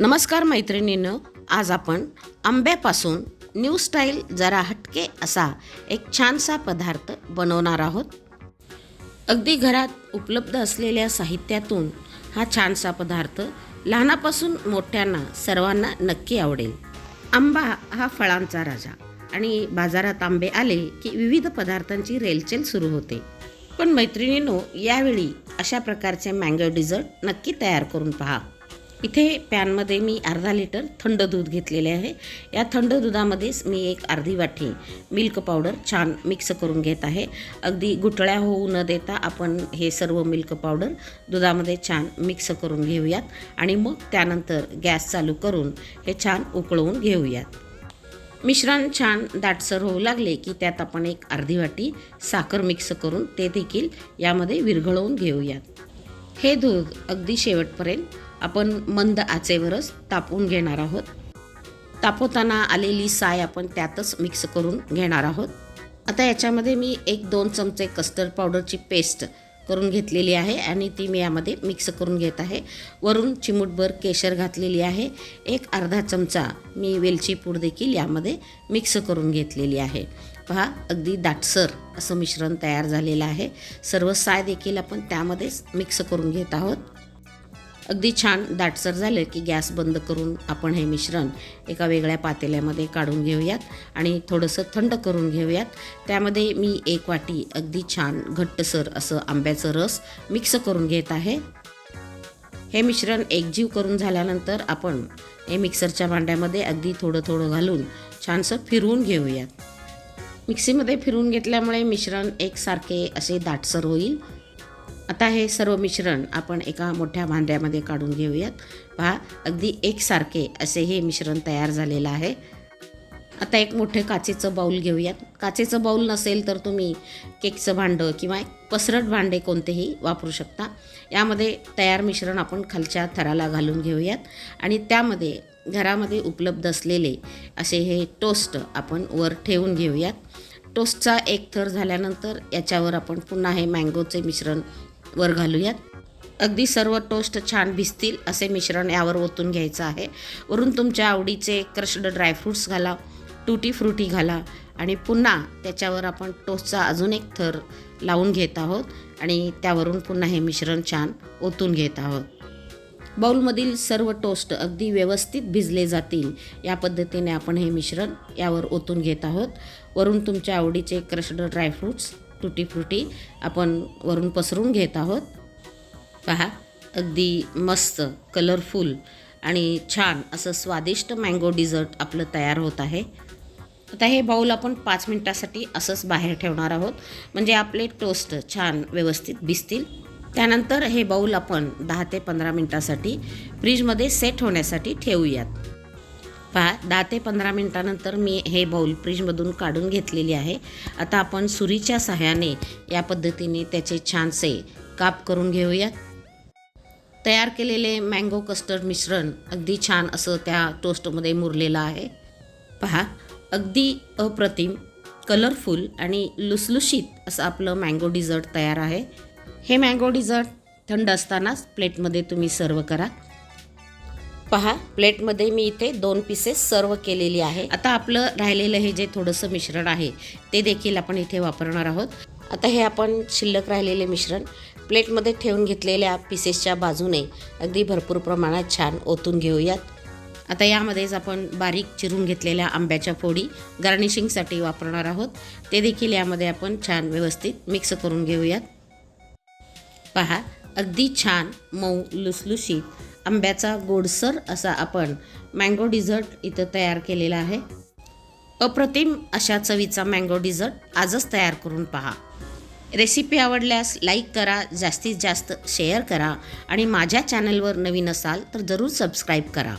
नमस्कार मैत्रिणीनं आज आपण आंब्यापासून न्यू स्टाईल जरा हटके असा एक छानसा पदार्थ बनवणार आहोत. अगदी घरात उपलब्ध असलेल्या साहित्यातून हा छानसा पदार्थ लहानापासून मोठ्यांना सर्वांना नक्की आवडेल. आंबा हा फळांचा राजा आणि बाजारात आंबे आले की विविध पदार्थांची रेलचेल सुरू होते. पण मैत्रिणींनो यावेळी अशा प्रकारचे मँगो डिझर्ट नक्की तयार करून पहा. इथे पॅनमध्ये मी अर्धा लिटर थंड दूध घेतलेले आहे. या थंड दुधामध्येच मी एक अर्धी वाटी मिल्क पावडर छान मिक्स करून घेत आहे. अगदी गुटळ्या होऊ न देता आपण हे सर्व मिल्क पावडर दुधामध्ये छान मिक्स करून घेऊयात आणि मग त्यानंतर गॅस चालू करून हे छान उकळवून घेऊयात. मिश्रण छान दाटसर होऊ लागले की त्यात आपण एक अर्धी वाटी साखर मिक्स करून ते देखील यामध्ये विरघळवून घेऊयात. हे दूध अगदी शेवटपर्यंत आपण मंद आचेवरच तापवून घेणार आहोत. तापवताना आलेली साय आपण त्यातच मिक्स करून घेणार आहोत. आता याच्यामध्ये मी एक दोन चमचे कस्टर्ड पावडरची पेस्ट करून घेतलेली आहे आणि ती मी यामध्ये मिक्स करून घेत आहे. वरून चिमूटभर केशर घातलेली आहे. एक अर्धा चमचा मी वेलची पूड देखील यामध्ये मिक्स करून घेतलेली आहे. पहा अगदी दाटसर असं मिश्रण तयार झालेलं आहे. सर्व साय देखील आपण त्यामध्येच मिक्स करून घेत आहोत. अगदी छान दाटसर झालं की गॅस बंद करून आपण हे मिश्रण एका वेगळ्या पातेल्यामध्ये काढून घेऊयात आणि थोडंसं थंड करून घेऊयात. त्यामध्ये मी एक वाटी अगदी छान घट्टसर असं आंब्याचं रस मिक्स करून घेत आहे. हे मिश्रण एकजीव करून झाल्यानंतर आपण हे मिक्सरच्या भांड्यामध्ये अगदी थोडं थोडं घालून छानसं फिरवून घेऊयात. मिक्सीमध्ये फिरवून घेतल्यामुळे मिश्रण एकसारखे असे दाटसर होईल. आता हे सर्व मिश्रण आपण एका मोठ्या भांड्यामध्ये काढून घेऊयात. पहा अगदी एकसारखे असे हे मिश्रण तयार झालेलं आहे. आता एक मोठे काचेचं बाऊल घेऊयात. काचेचं बाऊल नसेल तर तुम्ही केकचं भांडं किंवा एक पसरट भांडे कोणतेही वापरू शकता. यामध्ये तयार मिश्रण आपण खालच्या थराला घालून घेऊयात. आणि त्यामध्ये घरामध्ये उपलब्ध असलेले असे हे टोस्ट आपण वर ठेवून घेऊयात. टोस्टचा एक थर झाल्यानंतर याच्यावर आपण पुन्हा हे मँगोचे मिश्रण वर घालूयात. अगदी सर्व टोस्ट छान भिजतील असे मिश्रण यावर ओतून घ्यायचं आहे. वरून तुमच्या आवडीचे क्रश्ड ड्रायफ्रूट्स घाला टुटी फ्रुटी घाला आणि पुन्हा त्याच्यावर आपण टोस्टचा अजून एक थर लावून घेत आहोत आणि त्यावरून पुन्हा हे मिश्रण छान ओतून घेत आहोत. बाऊलमधील सर्व टोस्ट अगदी व्यवस्थित भिजले जातील. या पद्धतीने आपण हे मिश्रण यावर ओतून घेत आहोत. वरून तुमच्या आवडीचे क्रश्ड ड्रायफ्रूट्स टुटी फ्रुटी आपण वरून पसरून घेत आहोत. पहा अगदी मस्त कलरफुल आणि छान असं स्वादिष्ट मँगो डिझर्ट आपलं तयार होत आहे. आता हे बाऊल आपण पाच मिनटासाठी असंच बाहेर ठेवणार आहोत. म्हणजे आपले टोस्ट छान व्यवस्थित भिजतील. त्यानंतर हे बाऊल आपण दहा ते पंधरा मिनटासाठी फ्रीजमध्ये सेट होण्यासाठी ठेवूयात. पहा दहा ते पंधरा मिनटानंतर मी हे बाऊल फ्रीजमधून काढून घेतलेली आहे. आता आपण सुरीच्या सहाय्याने या पद्धतीने त्याचे छानसे काप करून घेऊयात. तयार केलेले मँगो कस्टर्ड मिश्रण अगदी छान असं त्या टोस्टमध्ये मुरलेलं आहे. पहा अगदी अप्रतिम कलरफुल आणि लुसलुशीत असं आपलं मँगो डिझर्ट तयार आहे. हे मँगो डिझर्ट थंड असतानाच प्लेटमध्ये तुम्ही सर्व करा. पहा प्लेटमध्ये मी इथे दोन पीसेस सर्व केलेली आहे. आता आपलं राहिलेलं हे जे थोडंसं मिश्रण आहे ते देखील आपण इथे वापरणार आहोत. आता हे आपण शिल्लक राहिलेले मिश्रण प्लेटमध्ये ठेवून घेतलेल्या पीसेसच्या बाजूने अगदी भरपूर प्रमाणात छान ओतून घेऊयात. आता यामध्येच आपण बारीक चिरून घेतलेल्या आंब्याच्या फोडी गार्निशिंगसाठी वापरणार आहोत. ते देखील यामध्ये आपण छान व्यवस्थित मिक्स करून घेऊयात. पहा अगदी छान मऊ लुसलुशीत आंब्याचा गोडसर असा आपण मँगो डिझर्ट इथं तयार केलेला आहे. अप्रतिम अशा चवीचा मँगो डिझर्ट आजच तयार करून पहा. रेसिपी आवडल्यास लाईक करा जास्तीत जास्त शेअर करा आणि माझ्या चॅनलवर नवीन असाल तर जरूर सबस्क्राईब करा.